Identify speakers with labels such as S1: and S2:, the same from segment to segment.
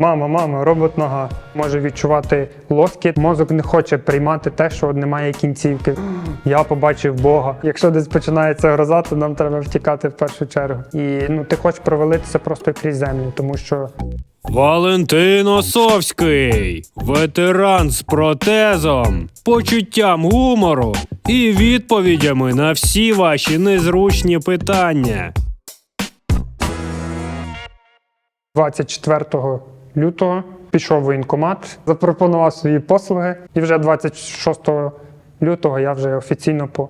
S1: Мама, мама, робот нога може відчувати лоскіт. Мозок не хоче приймати те, що немає кінцівки. Я побачив Бога. Якщо десь починається гроза, то нам треба втікати в першу чергу. І ну ти хочеш провалитися просто крізь землю, тому що
S2: Валентин Осовський, ветеран з протезом, почуттям гумору і відповідями на всі ваші незручні питання.
S1: 24 лютого пішов воєнкомат, запропонував свої послуги, і вже 26 лютого я вже офіційно по,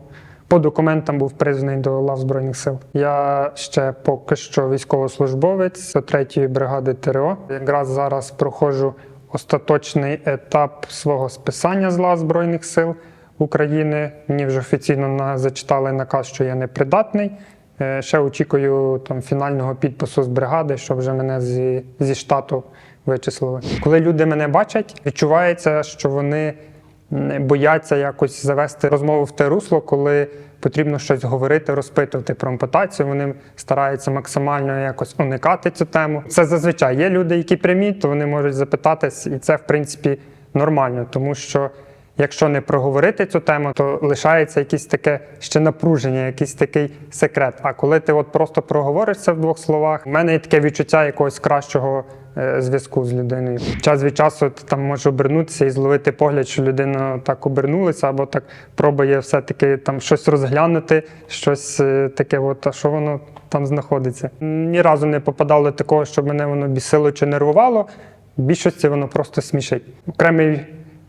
S1: по документам був призваний до лав Збройних сил. Я ще поки що військовослужбовець до 3-ї бригади ТРО. Якраз зараз проходжу остаточний етап свого списання з лав Збройних сил України. Мені вже офіційно на- зачитали наказ, що я непридатний. Е, Ще очікую там фінального підпису з бригади, щоб вже мене зі, зі штату вичислили. Коли люди мене бачать, відчувається, що вони бояться якось завести розмову в те русло, коли потрібно щось говорити, розпитувати про ампутацію. Вони стараються максимально якось уникати цю тему. Це зазвичай є люди, які прямі, то вони можуть запитатись, і це в принципі нормально, тому що. Якщо не проговорити цю тему, то лишається якесь таке ще напруження, якийсь такий секрет. А коли ти от просто проговориш це в двох словах, в мене є таке відчуття якогось кращого зв'язку з людиною. Час від часу ти там можеш обернутися і зловити погляд, що людина так обернулася, або так пробує все-таки там щось розглянути, щось е, таке, от, а що воно там знаходиться. Ні разу не попадало такого, щоб мене воно бісило чи нервувало. В більшості воно просто смішить. Окремий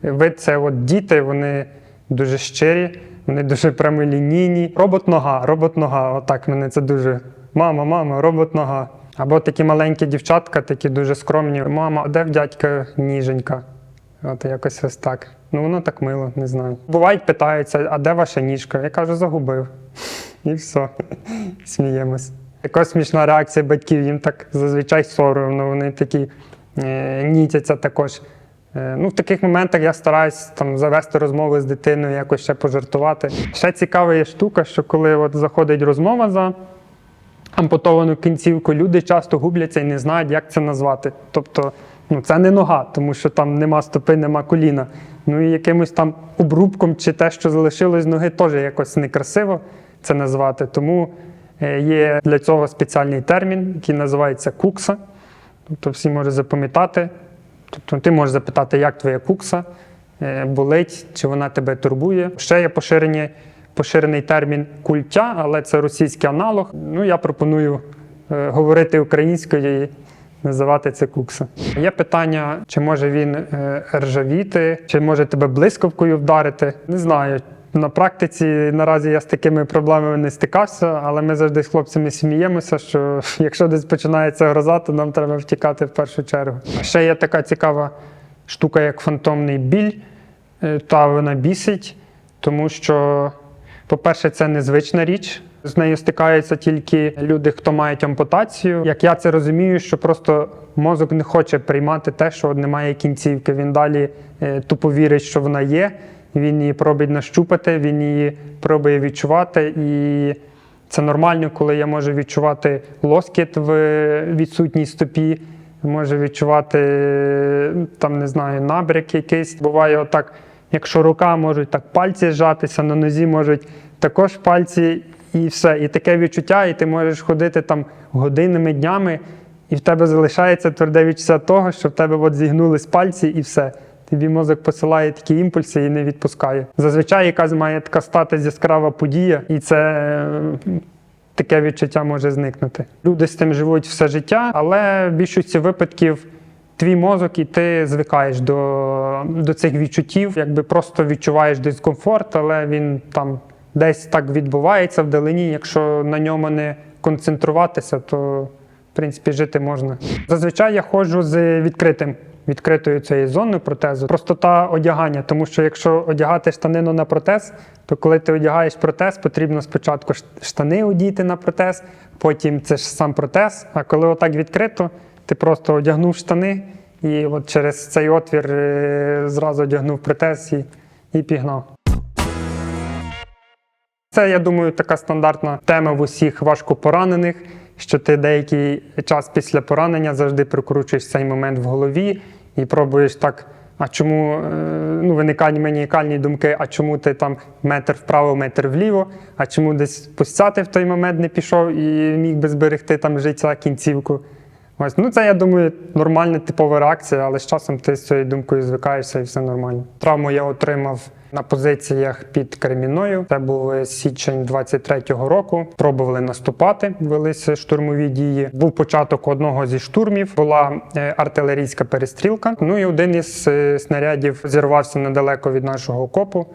S1: вид це от діти, вони дуже щирі, вони дуже прямолінійні. Робот-нога, робот-нога. Отак мене це дуже. Мама, мама, робот-нога. Або такі маленькі дівчатка, такі дуже скромні. Мама, де в дядька ніженька? От якось ось так. Ну воно так мило, не знаю. Бувають, питаються, а де ваша ніжка? Я кажу, загубив. І все. Сміємось. Якась смішна реакція батьків, їм так зазвичай соромно, вони такі е, нітяться також. Е, Ну, в таких моментах я стараюсь там завести розмови з дитиною, якось ще пожартувати. Ще цікава є штука, що коли от заходить розмова за ампутовану кінцівку, люди часто губляться і не знають, як це назвати. Тобто, ну це не нога, тому що там нема стопи, нема коліна. Ну і якимось там обрубком чи те, що залишилось з ноги, теж якось некрасиво це назвати. Тому е, є для цього спеціальний термін, який називається кукса. Тобто всі можуть запам'ятати. Тобто ти можеш запитати, як твоя кукса е, болить, чи вона тебе турбує. Ще є поширені, поширений термін культя, але це російський аналог. Ну, я пропоную е, говорити українською і називати це кукса. Є питання, чи може він е, ржавіти, чи може тебе блискавкою вдарити. Не знаю. На практиці наразі я з такими проблемами не стикався, але ми завжди з хлопцями сміємося, що якщо десь починається гроза, то нам треба втікати в першу чергу. Ще є така цікава штука, як фантомний біль, Е, та вона бісить, тому що, по-перше, це незвична річ. З нею стикаються тільки люди, хто мають ампутацію. Як я це розумію, що просто мозок не хоче приймати те, що немає кінцівки. Він далі е, тупо вірить, що вона є. Він її пробує нащупати, він її пробує відчувати. І це нормально, коли я можу відчувати лоскіт в відсутній стопі, можу відчувати е, там, не знаю, набряк якийсь. Буває отак, якщо рука можуть так пальці зжатися, на нозі можуть також пальці, і все. І таке відчуття, і ти можеш ходити там годинами, днями, і в тебе залишається тверде відчуття того, що в тебе от зігнулись пальці і все. Тобі мозок посилає такі імпульси і не відпускає. Зазвичай якась має така статись яскрава подія, і це таке відчуття може зникнути. Люди з тим живуть все життя, але в більшості випадків твій мозок і ти звикаєш до, до цих відчуттів, якби просто відчуваєш дискомфорт, але він там десь так відбувається вдалині. Якщо на ньому не концентруватися, то в принципі жити можна. Зазвичай я ходжу з відкритим. Відкритою цією зоною протезу, простота одягання, тому що якщо одягати штанину на протез, то коли ти одягаєш протез, потрібно спочатку штани одіти на протез, потім це ж сам протез. А коли отак відкрито, ти просто одягнув штани і от через цей отвір е, зразу одягнув протез і, і пігнав. Це, я думаю, така стандартна тема в усіх важкопоранених, що ти деякий час після поранення завжди прокручуєш цей момент в голові і пробуєш так. А чому е, ну, виникають маніакальні думки, а чому ти там метр вправо, метр вліво, а чому десь пустяти в той момент не пішов і міг би зберегти там життя кінцівку. Ось, ну це я думаю, нормальна типова реакція, але з часом ти з цією думкою звикаєшся і все нормально. Травму я отримав на позиціях під Креміною. Це був січень 23-го року. Пробували наступати, велися штурмові дії. Був початок одного зі штурмів. Була е, артилерійська перестрілка. Ну і один із е, снарядів зірвався недалеко від нашого окопу.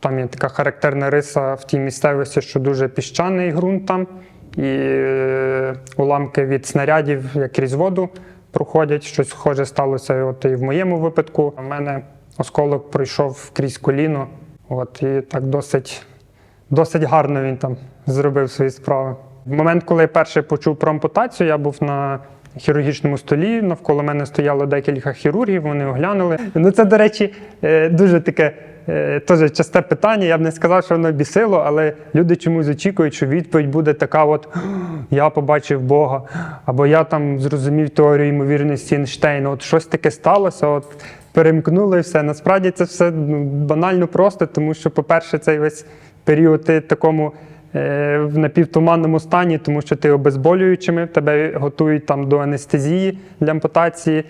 S1: Там є така характерна риса в тій місцевості, що дуже піщаний ґрунт там, і е, уламки від снарядів як крізь воду проходять. Щось схоже сталося от і в моєму випадку. У мене осколок пройшов крізь коліно. От, і так досить, досить гарно він там зробив свої справи. В момент, коли я перше почув про ампутацію, я був на хірургічному столі. Навколо мене стояло декілька хірургів, вони оглянули. Ну, це, до речі, е, дуже таке е, теж часте питання. Я б не сказав, що воно бісило, але люди чомусь очікують, що відповідь буде така: от я побачив Бога, або я там зрозумів теорію ймовірності Ейнштейна. От щось таке сталося. От перемкнули все. Насправді це все ну, банально просто, тому що, по-перше, цей весь період ти такому в напівтуманному стані, тому що ти обезболюючими, тебе готують там до анестезії для ампутації.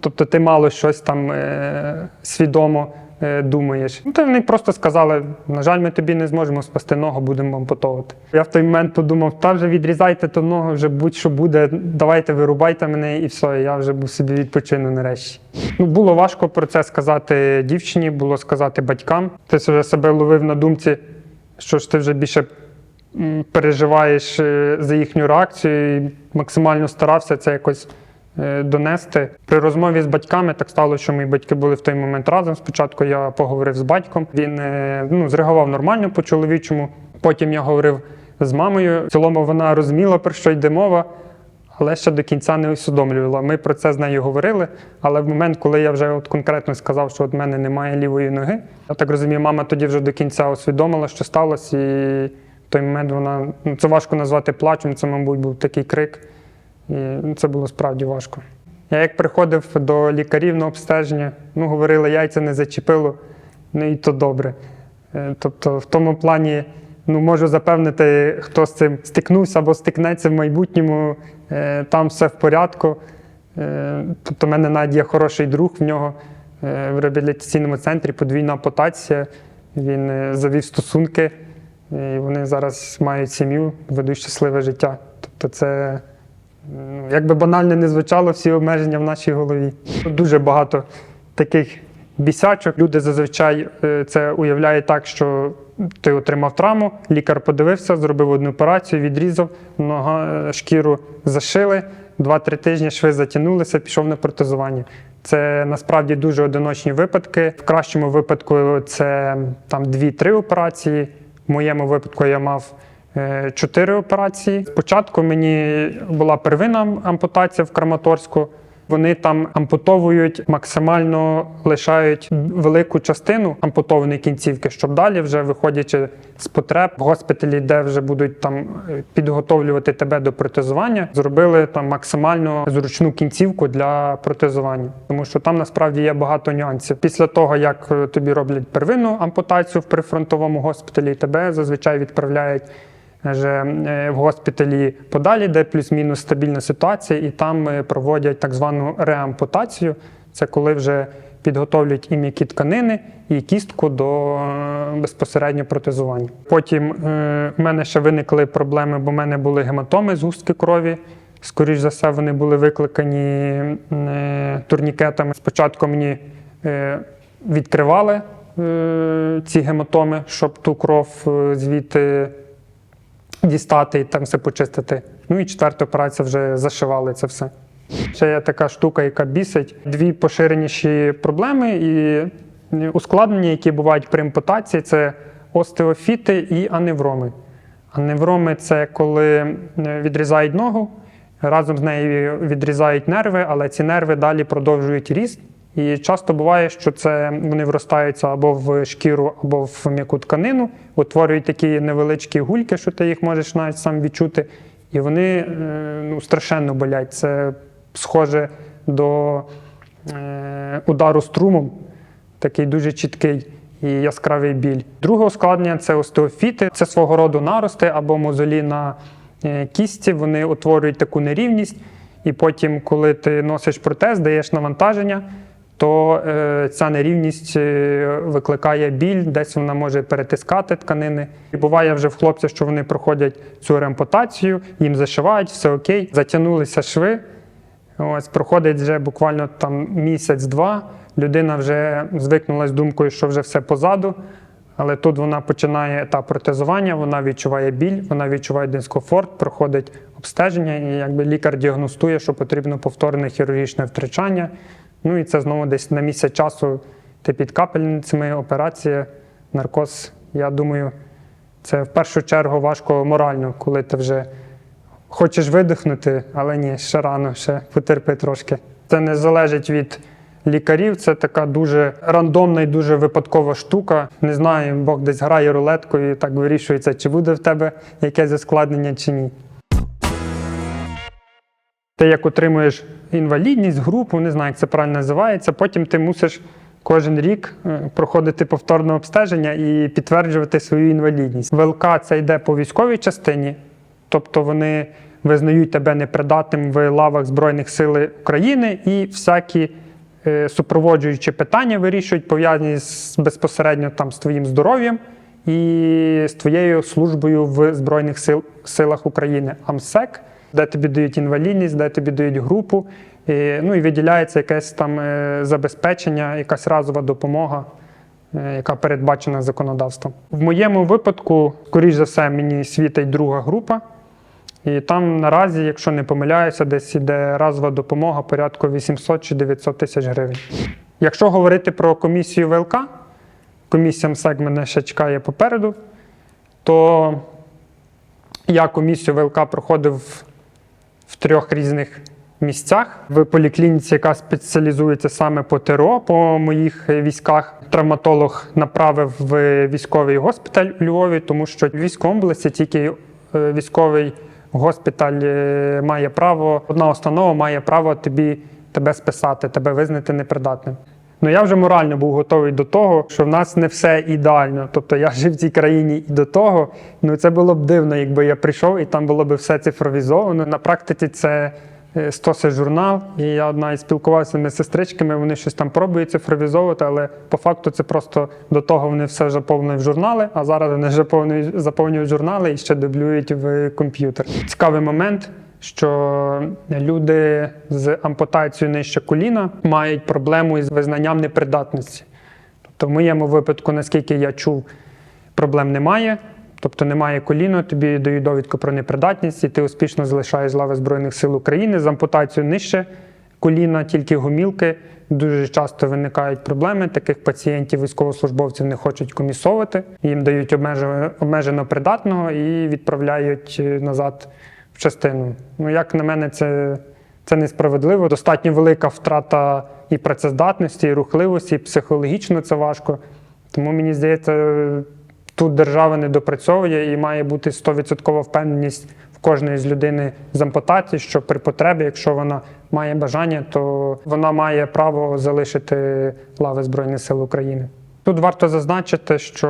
S1: Тобто ти мало щось там е, свідомо е, думаєш. Ну, то вони просто сказали: на жаль, ми тобі не зможемо спасти ногу, будемо ампутовувати. Я в той момент подумав, та вже відрізайте ту ногу, вже будь-що буде, давайте вирубайте мене і все, я вже був собі відпочину нарешті. Ну, було важко про це сказати дівчині, було сказати батькам. Ти вже себе ловив на думці, що ж ти вже більше переживаєш е, за їхню реакцію і максимально старався це якось е, донести. При розмові з батьками так стало, що мої батьки були в той момент разом. Спочатку я поговорив з батьком, він е, ну, зреагував нормально по-чоловічому. Потім я говорив з мамою. В цілому вона розуміла, про що йде мова. Але ще до кінця не усвідомлювала. Ми про це з нею говорили. Але в момент, коли я вже от конкретно сказав, що от мене немає лівої ноги, я так розумію, мама тоді вже до кінця усвідомила, що сталося, і в той момент вона ну, це важко назвати плачем. Це, мабуть, був такий крик, і ну, це було справді важко. Я як приходив до лікарів на обстеження, ну говорили, яйця не зачепило, ну і то добре. Е, Тобто, в тому плані, ну можу запевнити, хто з цим стикнувся або стикнеться в майбутньому, е, там все в порядку. Е, Тобто, в мене навіть є хороший друг в нього е, в реабілітаційному центрі, подвійна ампутація. Він завів стосунки, і вони зараз мають сім'ю, ведуть щасливе життя. Тобто, це Ну, Як би банально не звучало, всі обмеження в нашій голові. Дуже багато таких бісячок. Люди зазвичай це уявляють так, що ти отримав травму, лікар подивився, зробив одну операцію, відрізав, нога, е, шкіру зашили, 2-3 тижні шви затягнулися, пішов на протезування. Це насправді дуже одиночні випадки. В кращому випадку це там 2-3 операції. В моєму випадку я мав е, чотири операції. Спочатку мені була первинна ампутація в Краматорську. Вони там ампутовують максимально лишають велику частину ампутованої кінцівки, щоб далі, вже виходячи з потреб в госпіталі, де вже будуть там е, підготовлювати тебе до протезування, зробили там максимально зручну кінцівку для протезування, тому що там насправді є багато нюансів. Після того як е, тобі роблять первинну ампутацію в прифронтовому госпіталі, тебе зазвичай відправляють в госпіталі подалі, де плюс-мінус стабільна ситуація, і там е, проводять так звану реампутацію. Це коли вже підготовлять і м'які тканини, і кістку до е, безпосередньо протезування. Потім е, в мене ще виникли проблеми, бо в мене були гематоми з густки крові. Скоріш за все, вони були викликані е, турнікетами. Спочатку мені е, відкривали е, ці гематоми, щоб ту кров е, звідти дістати і там все почистити. Ну і четверта операція вже зашивали це все. Ще є така штука, яка бісить. Дві поширеніші проблеми і ускладнення, які бувають при ампутації, це остеофіти і аневроми. Аневроми це коли е, відрізають ногу, разом з нею відрізають нерви, але ці нерви далі продовжують ріст. І часто буває, що це вони вростаються або в шкіру, або в м'яку тканину, утворюють такі невеличкі гульки, що ти їх можеш навіть сам відчути. І вони е, ну, страшенно болять. Це схоже до е, удару струмом, такий дуже чіткий і яскравий біль. Друге ускладнення це остеофіти, це свого роду нарости або мозолі на е, кісті. Вони утворюють таку нерівність. І потім, коли ти носиш протез, даєш навантаження, то е, ця нерівність е, викликає біль, десь вона може перетискати тканини. І буває вже в хлопців, що вони проходять цю ремпутацію, їм зашивають, все окей, затягнулися шви. Ось проходить вже буквально там місяць-два. Людина вже звикнулася з думкою, що вже все позаду. Але тут вона починає етап протезування, вона відчуває біль, вона відчуває дискомфорт, проходить обстеження, і якби лікар діагностує, що потрібно повторне хірургічне втручання. Ну і це знову десь на місяць часу ти під капельницями, операція, наркоз. Я думаю, це в першу чергу важко морально, коли ти вже хочеш видихнути, але ні, ще рано, ще потерпи трошки. Це не залежить від лікарів, це така дуже рандомна і дуже випадкова штука. Не знаю, Бог десь грає рулеткою і так вирішується, чи буде в тебе якесь ускладнення, чи ні. Ти як отримуєш інвалідність, групу, не знаю, як це правильно називається, потім ти мусиш кожен рік е, проходити повторне обстеження і підтверджувати свою інвалідність. ВЛК це йде по військовій частині, тобто вони визнають тебе непридатним в лавах Збройних сил України і всякі е, супроводжуючі питання вирішують, пов'язані безпосередньо там з твоїм здоров'ям і з твоєю службою в Збройних сил, силах України. АМСЕК, де тобі дають інвалідність, де тобі дають групу, і, ну і виділяється якесь там е, забезпечення, якась разова допомога, е, яка передбачена законодавством. В моєму випадку, скоріш за все, мені світить друга група. І там наразі, якщо не помиляюся, десь іде разова допомога порядку 800 чи 900 тисяч гривень. Якщо говорити про комісію ВЛК, комісія МСЕК мене ще чекає попереду, то я комісію ВЛК проходив трьох різних місцях. В поліклініці, яка спеціалізується саме по ТРО, по моїх військах, травматолог направив в військовий госпіталь у Львові, тому що в військовому області тільки е, військовий госпіталь е, має право, одна установа має право тобі тебе списати, тебе визнати непридатним. Ну я вже морально був готовий до того, що в нас не все ідеально. Тобто я жив в цій країні і до того. Ну це було б дивно, якби я прийшов і там було б все цифровізовано. На практиці це е, стоси журнал, і я одна із спілкувався з медсестричками, вони щось там пробують цифровізовувати, але по факту це просто до того вони все заповнили в журнали, а зараз вони заповнюють, заповнюють журнали і ще дублюють в комп'ютер. Цікавий момент. Що люди з ампутацією нижче коліна мають проблему із визнанням непридатності. Тобто, в моєму випадку, наскільки я чув, проблем немає. Тобто немає коліна, тобі дають довідку про непридатність, і ти успішно залишаєш лави Збройних сил України з ампутацією нижче коліна, тільки гумілки. Дуже часто виникають проблеми. Таких пацієнтів, військовослужбовців не хочуть комісовувати. Їм дають обмежено, придатного і відправляють е, назад частину. Ну, як на мене, це, це несправедливо. Достатньо велика втрата і працездатності, і рухливості, і психологічно це важко. Тому мені здається, тут держава не допрацьовує і має бути 100% впевненість в кожної з людини з ампутації, що при потребі, якщо вона має бажання, то вона має право залишити лави Збройних сил України. Тут варто зазначити, що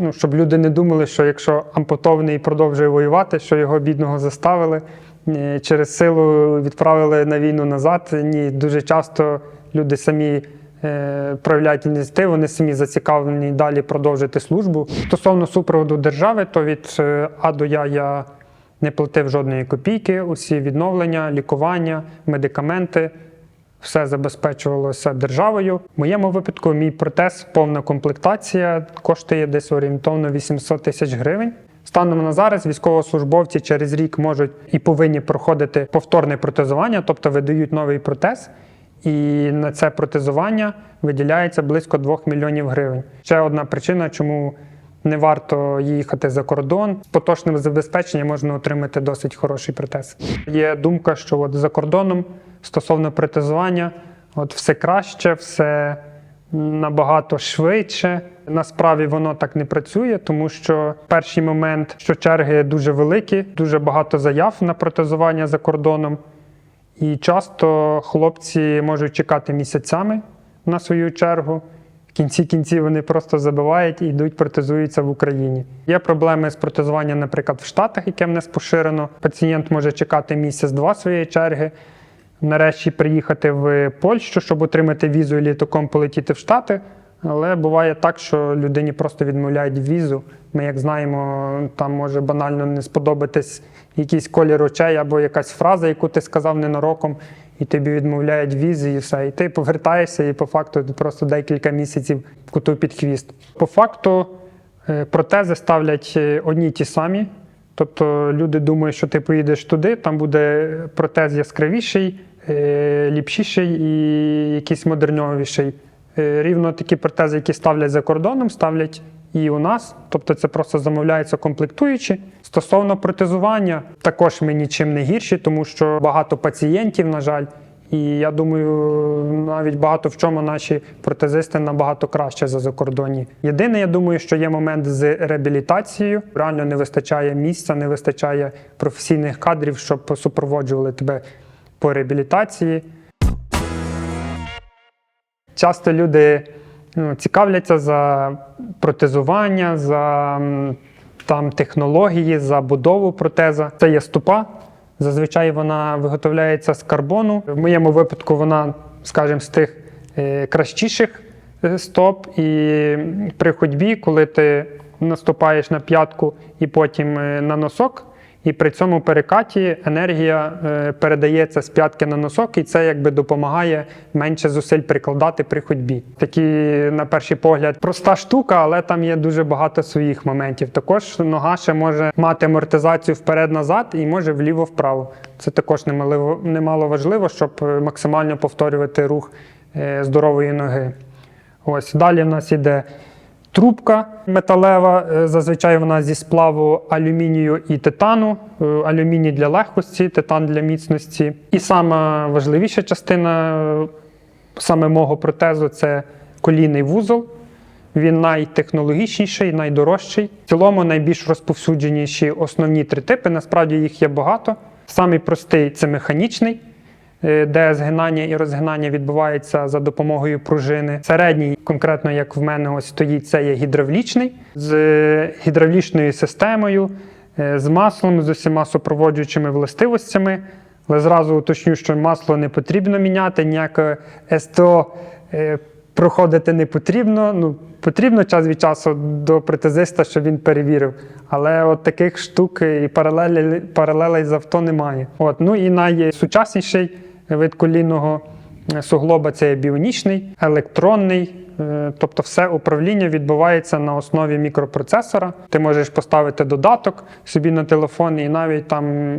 S1: ну, щоб люди не думали, що якщо ампутований продовжує воювати, що його бідного заставили, е, через силу відправили на війну назад. Ні, дуже часто люди самі е, проявляють ініціативу, вони самі зацікавлені далі продовжити службу. Стосовно супроводу держави, то від е, А до Я я не платив жодної копійки. Усі відновлення, лікування, медикаменти. Все забезпечувалося державою. В моєму випадку мій протез, повна комплектація, коштує десь орієнтовно 800 тисяч гривень. Станом на зараз військовослужбовці через рік можуть і повинні проходити повторне протезування, тобто видають новий протез, і на це протезування виділяється близько 2 мільйонів гривень. Ще одна причина, чому не варто їхати за кордон. З поточним забезпеченням можна отримати досить хороший протез. Є думка, що от за кордоном стосовно протезування, от все краще, все набагато швидше. Насправді воно так не працює, тому що перший момент, що черги дуже великі, дуже багато заяв на протезування за кордоном. І часто хлопці можуть чекати місяцями на свою чергу. В кінці кінців вони просто забивають і йдуть протезуються в Україні. Є проблеми з протезуванням, наприклад, в Штатах, яке в нас поширено. Пацієнт може чекати місяць-два своєї черги. Нарешті приїхати в Польщу, щоб отримати візу і літаком полетіти в Штати. Але буває так, що людині просто відмовляють візу. Ми, як знаємо, там може банально не сподобатись якийсь колір очей або якась фраза, яку ти сказав ненароком, і тобі відмовляють візи, і все. І ти повертаєшся, і по факту просто декілька місяців куту під хвіст. По факту е, протези ставлять е, одні й ті самі. Тобто люди думають, що ти поїдеш туди, там буде протез яскравіший, ліпшіший і якийсь модерновіший. Е, Рівно такі протези, які ставлять за кордоном, ставлять і у нас. Тобто це просто замовляються комплектуючі. Стосовно протезування, також ми нічим не гірші, тому що багато пацієнтів, на жаль. І я думаю, навіть багато в чому наші протезисти набагато краще за закордонні. Єдине, я думаю, що є момент з реабілітацією. Реально не вистачає місця, не вистачає професійних кадрів, щоб супроводжували тебе по реабілітації. Часто люди ну, цікавляться за протезування, за там, технології, за будову протеза. Це є ступа. Зазвичай вона виготовляється з карбону. В моєму випадку вона, скажімо, з тих е, кращіших е, стоп. І при ходьбі, коли ти наступаєш на п'ятку і потім е, на носок, і при цьому перекаті енергія е, передається з п'ятки на носок, і це якби допомагає менше зусиль прикладати при ходьбі. Такі, на перший погляд, проста штука, але там є дуже багато своїх моментів. Також нога ще може мати амортизацію вперед-назад і може вліво-вправо. Це також немало, важливо, щоб е, максимально повторювати рух е, здорової ноги. Ось далі в нас іде Трубка металева, е, зазвичай вона зі сплаву алюмінію і титану. Е, Алюміній для легкості, титан для міцності. І сама важливіша частина е, саме мого протезу це колінний вузол. Він найтехнологічніший, найдорожчий. В цілому найбільш розповсюдженіші основні три типи. Насправді їх є багато. Самий простий це механічний, де згинання і розгинання відбувається за допомогою пружини. Середній, конкретно як в мене ось стоїть, це є гідравлічний з е, гідравлічною системою, е, з маслом, з усіма супроводжуючими властивостями. Але зразу уточню, що масло не потрібно міняти, ніяке СТО е, проходити не потрібно. Ну, потрібно час від часу до протезиста, щоб він перевірив. Але от таких штук і паралелей, паралелей з авто немає. От, ну і найсучасніший вид колінного е, суглоба це є біонічний, електронний. е, Тобто все управління відбувається на основі мікропроцесора. Ти можеш поставити додаток собі на телефон і навіть там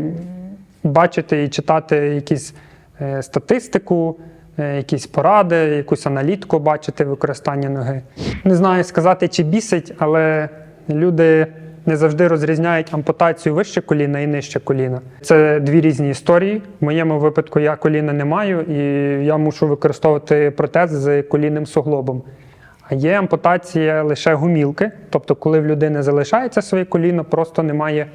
S1: бачити і читати якісь е, статистику, якісь поради, якусь аналітику бачити використання ноги. Не знаю сказати, чи бісить, але люди не завжди розрізняють ампутацію вище коліна і нижче коліна. Це дві різні історії. В моєму випадку я коліна не маю, і я мушу використовувати протез з колінним суглобом. А є ампутація лише гумілки, тобто, коли в людини залишається своє коліно, просто немає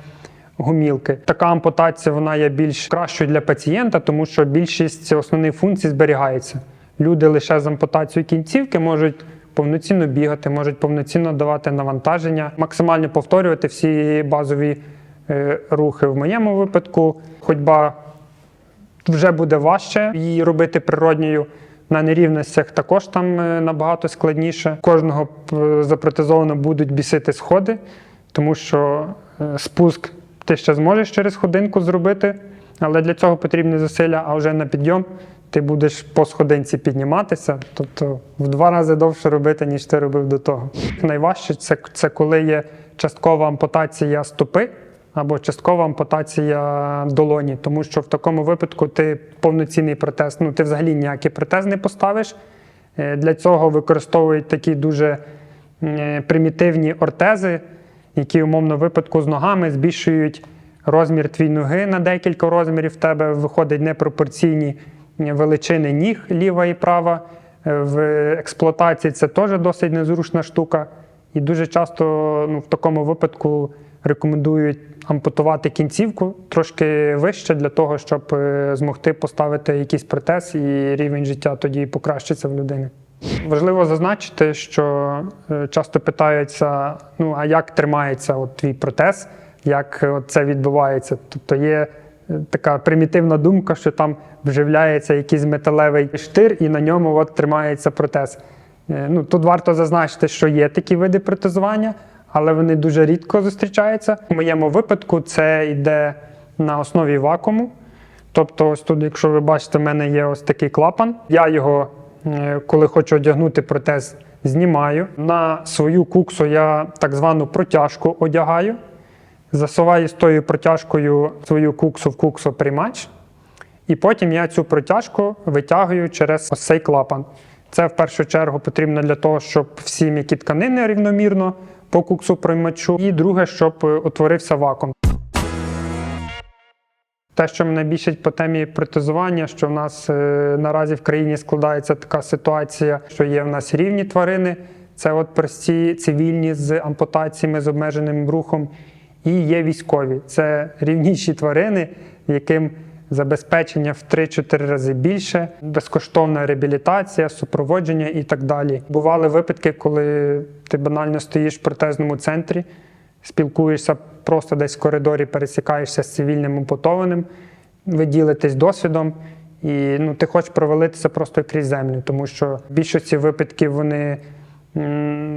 S1: гумілки. Така ампутація вона є більш кращою для пацієнта, тому що більшість основних функцій зберігається. Люди лише з ампутацією кінцівки можуть повноцінно бігати, можуть повноцінно давати навантаження, максимально повторювати всі базові е, рухи. В моєму випадку ходьба вже буде важче її робити природньою. На нерівностях також там е, набагато складніше. Кожного е, запротезовано будуть бісити сходи, тому що спуск ти ще зможеш через годинку зробити, але для цього потрібні зусилля, а вже на підйом ти будеш по сходинці підніматися, тобто в два рази довше робити, ніж ти робив до того. Найважче це, це коли є часткова ампутація стопи або часткова ампутація долоні, тому що в такому випадку ти повноцінний протез, ну ти взагалі ніякий протез не поставиш. Е, Для цього використовують такі дуже е, примітивні ортези, які умовно випадку з ногами збільшують розмір твій ноги на декілька розмірів. В тебе виходить непропорційні величини ніг ліва і права. Е, В експлуатації це теж досить незручна штука. І дуже часто ну, в такому випадку рекомендують ампутувати кінцівку трошки вище для того, щоб е, змогти поставити якийсь протез, і рівень життя тоді покращиться в людини. Важливо зазначити, що е, часто питаються: ну а як тримається от твій протез, як це відбувається? Тобто є така примітивна думка, що там вживляється якийсь металевий штир, і на ньому от тримається протез. Е, Ну, тут варто зазначити, що є такі види протезування, але вони дуже рідко зустрічаються. У моєму випадку це йде на основі вакууму. Тобто, ось тут, якщо ви бачите, в мене є ось такий клапан. Я його, е, коли хочу одягнути протез, знімаю. На свою куксу я так звану протяжку одягаю. Засуваю з тою протяжкою свою куксу в куксоприймач. І потім я цю протяжку витягую через ось цей клапан. Це в першу чергу потрібно для того, щоб всі м'які тканини рівномірно по куксу приймачу. І друге, щоб е, утворився вакуум. Те, що мене більшить по темі протезування, що в нас е, наразі в країні складається така ситуація, що є в нас рівні тварини, це от прості цивільні з ампутаціями, з обмеженим рухом, і є військові. Це рівніші тварини, яким забезпечення в 3-4 рази більше, безкоштовна реабілітація, супроводження і так далі. Бували випадки, коли ти банально стоїш в протезному центрі, спілкуєшся просто десь в коридорі, пересікаєшся з цивільним ампутованим, ви ділитесь досвідом, і ну, ти хочеш провалитися просто крізь землю, тому що в більшості випадків вони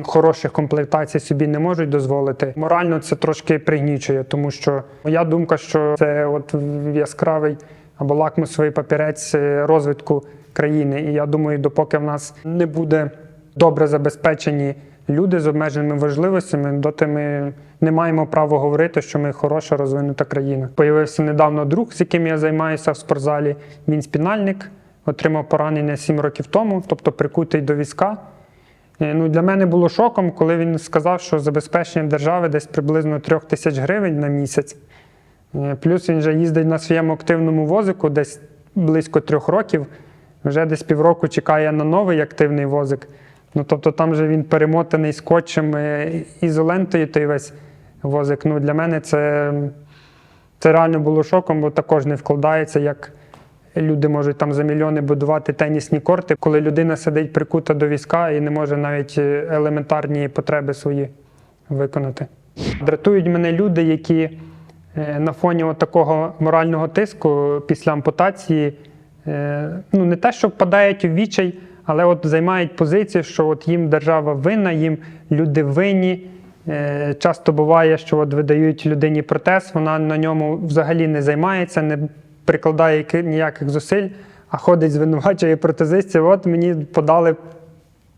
S1: хороших комплектацій собі не можуть дозволити. Морально це трошки пригнічує, тому що моя думка, що це от яскравий або лакмусовий папірець е, розвитку країни. І я думаю, допоки в нас не буде добре забезпечені люди з обмеженими важливостями, доти ми не маємо права говорити, що ми хороша розвинута країна. Появився недавно друг, з яким я займаюся в спортзалі. Він спінальник, отримав поранення 7 років тому, тобто прикутий до візка. Е, Ну, для мене було шоком, коли він сказав, що забезпечення держави десь приблизно 3 тисяч гривень на місяць. Е, Плюс він вже їздить на своєму активному возику десь близько трьох років. Вже десь півроку чекає на новий активний возик. Ну, тобто там же він перемотаний скотчем, е, ізолентою той весь возик. Ну, для мене це, це реально було шоком, бо також не вкладається, як люди можуть там за мільйони будувати тенісні корти, коли людина сидить прикута до візка і не може навіть е, елементарні потреби свої виконати. Дратують мене люди, які е, на фоні такого морального тиску після ампутації е, ну не те, що впадають у відчай, але от займають позицію, що от їм держава винна, їм люди винні. Часто буває, що от видають людині протез, вона на ньому взагалі не займається, не прикладає ніяких зусиль, а ходить звинувачує протезистів. От мені подали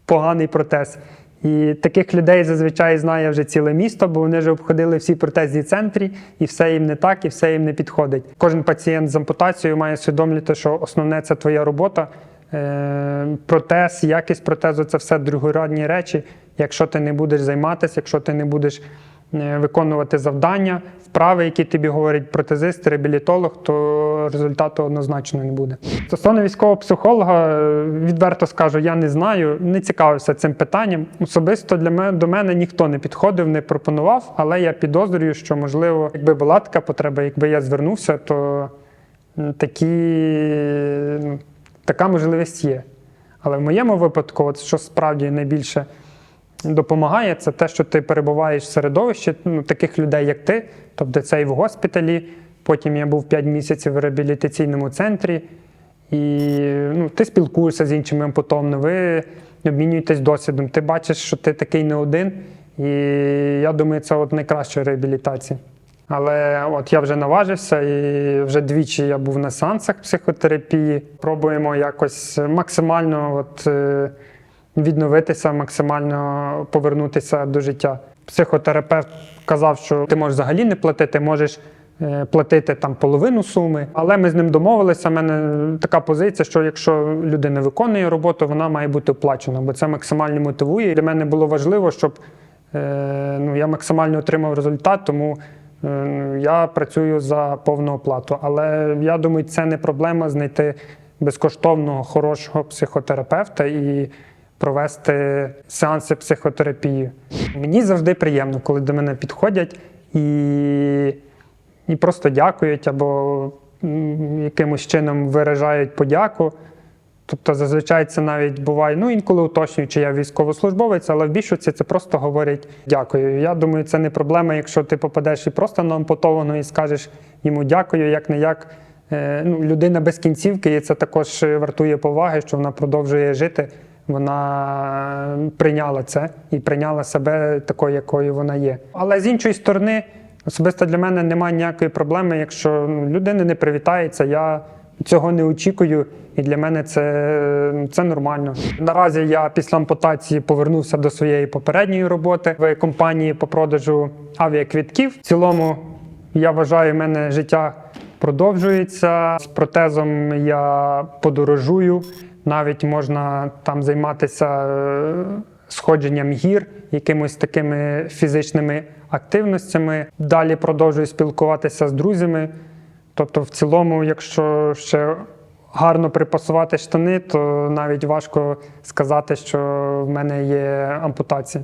S1: поганий протез. І таких людей зазвичай знає вже ціле місто, бо вони вже обходили всі протезні центрі, і все їм не так, і все їм не підходить. Кожен пацієнт з ампутацією має усвідомлювати, що основне це твоя робота. Е, Протез, якість протезу це все другорядні речі. Якщо ти не будеш займатися, якщо ти не будеш виконувати завдання, вправи, які тобі говорить протезист, реабілітолог, то результату однозначно не буде. Стосовно військового психолога, е, відверто скажу, я не знаю, не цікавився цим питанням. Особисто для мене до мене ніхто не підходив, не пропонував, але я підозрюю, що можливо, якби була така потреба, якби я звернувся, то такі, ну, така можливість є. Але в моєму випадку, от що справді найбільше допомагає, це те, що ти перебуваєш в середовищі ну, таких людей, як ти, тобто це і в госпіталі. Потім я був 5 місяців в реабілітаційному центрі, і ну, ти спілкуєшся з іншими ампутовними, ви обмінюєтесь досвідом. Ти бачиш, що ти такий не один. І я думаю, це от найкраща реабілітація. Але от я вже наважився, і вже двічі я був на сеансах психотерапії. Пробуємо якось максимально от, е, відновитися, максимально повернутися до життя. Психотерапевт казав, що ти можеш взагалі не платити, можеш е, платити там половину суми. Але ми з ним домовилися. У мене така позиція, що якщо людина виконує роботу, вона має бути оплачена, бо це максимально мотивує. Для мене було важливо, щоб е, ну, я максимально отримав результат, тому е, я працюю за повну оплату. Але я думаю, це не проблема знайти безкоштовного хорошого психотерапевта і провести сеанси психотерапії. Мені завжди приємно, коли до мене підходять і, і просто дякують або якимось чином виражають подяку. Тобто зазвичай це навіть буває, ну інколи уточнюють, чи я військовослужбовець, але в більшості це просто говорять дякую. Я думаю, це не проблема, якщо ти попадеш і просто на ампутованого і скажеш йому дякую, як не як. Е, Ну, людина без кінцівки, і це також вартує поваги, що вона продовжує жити. Вона прийняла це і прийняла себе такою, якою вона є. Але з іншої сторони, особисто для мене немає ніякої проблеми, якщо ну, людина не привітається, я цього не очікую, і для мене це, це нормально. Наразі я після ампутації повернувся до своєї попередньої роботи в компанії по продажу авіаквітків. В цілому, я вважаю, в мене життя продовжується. З протезом я подорожую. Навіть можна там займатися е, сходженням гір, якимось такими фізичними активностями. Далі продовжую спілкуватися з друзями. Тобто, в цілому, якщо ще гарно припасувати штани, то навіть важко сказати, що в мене є ампутація.